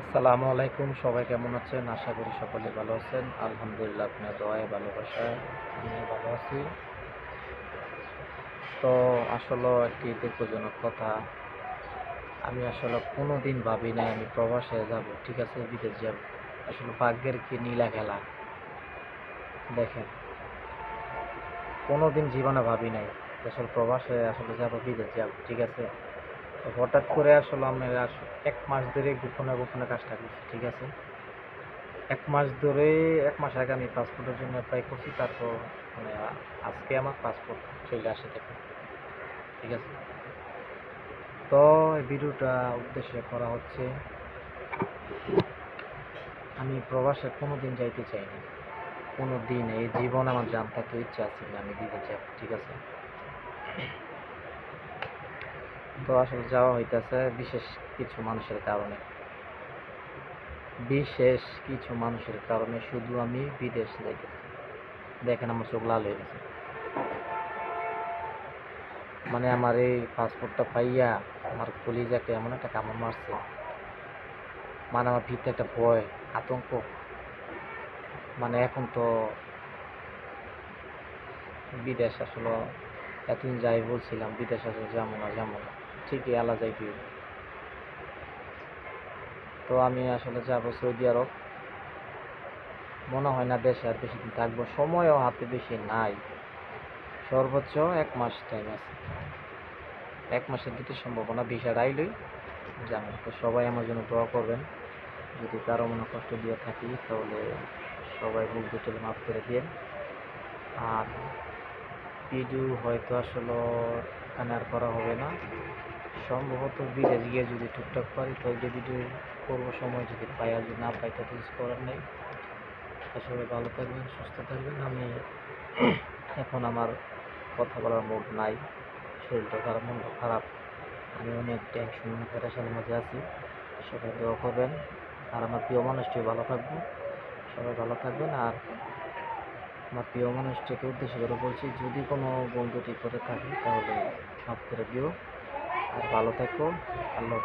আসসালামু আলাইকুম, সবাই কেমন আছেন? আশা করি সকলে ভালো আছেন। আলহামদুলিল্লাহ, আপনার দোয়ায় ভালোবাসায় আমি ভালো আছি। তো আসলে একটি দুঃখজনক কথা, আমি আসলে কোনো দিন ভাবি নাই আমি প্রবাসে যাব, ঠিক আছে, বিদেশ যাব। আসলে ভাগ্যের কি নীলা খেলা, দেখেন। কোনো দিন জীবনে ভাবি নাই, আসলে প্রবাসে আসলে যাব, বিদেশ যাব, ঠিক আছে। হঠাৎ করে আসলে আমি এক মাস ধরে গোপনে গোপনে কাজটা করছি, ঠিক আছে? এক মাস ধরে, এক মাস আগে আমি পাসপোর্টের জন্য অ্যাপ্লাই করছি, তারপর মানে আজকে আমার পাসপোর্ট চলে আসে দেখুন ঠিক আছে? তো এই ভিডিওটা উদ্দেশ্যে করা হচ্ছে, আমি প্রবাসে কোনো দিন যাইতে চাই না। কোনো দিন এই জীবন আমার জান থাকতে ইচ্ছা আছে আমি দিতে চাই, ঠিক আছে? তো আসলে যাওয়া হইতেছে বিশেষ কিছু মানুষের কারণে। বিশেষ কিছু মানুষের কারণে শুধু আমি বিদেশ যাইতেছি। দেখেন আমার চোখ লাল হয়ে গেছে। মানে আমার এই পাসপোর্টটা পাইয়া আমার কলিজাকে এমন একটা কামড় মারছে। মানে আমার ভিতরে একটা ভয়, আতঙ্ক। মানে এখন তো বিদেশ আসলে এতদিন যাই বলছিলাম, বিদেশ আসলে যাব না যাব না। ঠিকই আলা যাইতে। তো আমি আসলে যাব সৌদি আরব। মনে হয় না দেশে আর বেশি দিন থাকব। সময়ও হাতে বেশি নাই। সর্বোচ্চ এক মাস টাইম আছে। এক মাসের দিতে সম্ভাবনা ভিসা আইলেই যাব। তো সবাই আমার জন্য দোয়া করবেন। যদি কারও মনে কষ্ট দিয়ে থাকি, তাহলে সবাই বুক দুটো মাফ করে দিয়ে আর ভিডিও হয়তো আসলে এখানে আর করা হবে না। সম্ভবত বিদেশ গিয়ে যদি টুকটাক পারি তো যে ভিডিও করব সময় যদি পাই আর যদি না পাই তো কিছু করার নেই। সবাই ভালো থাকবেন, সুস্থ থাকবেন। আমি এখন আমার কথা বলার মুড নাই, শরীরটা খারাপ, মনটা খারাপ। আমি অনেক টেনশন প্যারেশানের মধ্যে আছি। সবাই দোয়া করবেন। আর আমার প্রিয় মানুষটি ভালো থাকব। সবাই ভালো থাকবেন। আর আমার প্রিয় মানুষটিকে উদ্দেশ্য করে বলছি, যদি কোনো বন্ধু ঠিক করে থাকে, তাহলে মাফ করে দিও। ভালো থাকো। আল্লাহ